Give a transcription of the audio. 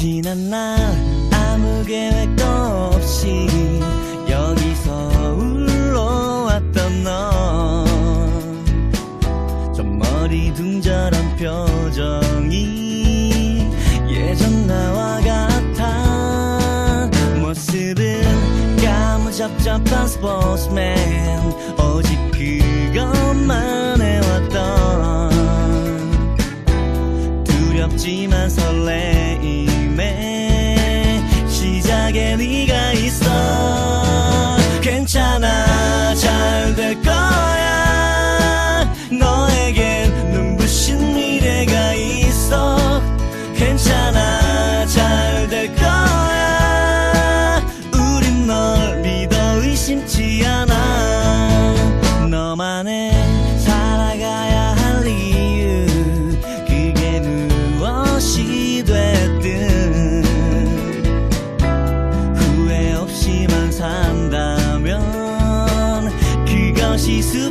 지난 날 아무 계획도 없이 여기서 울러왔던 너저 머리 둥절한 표정이 예전 나와 같아. 모습은 까무잡잡한 스포츠맨. 오직 그것만 해왔던 두렵지만 설레임. 에 시작에 네 to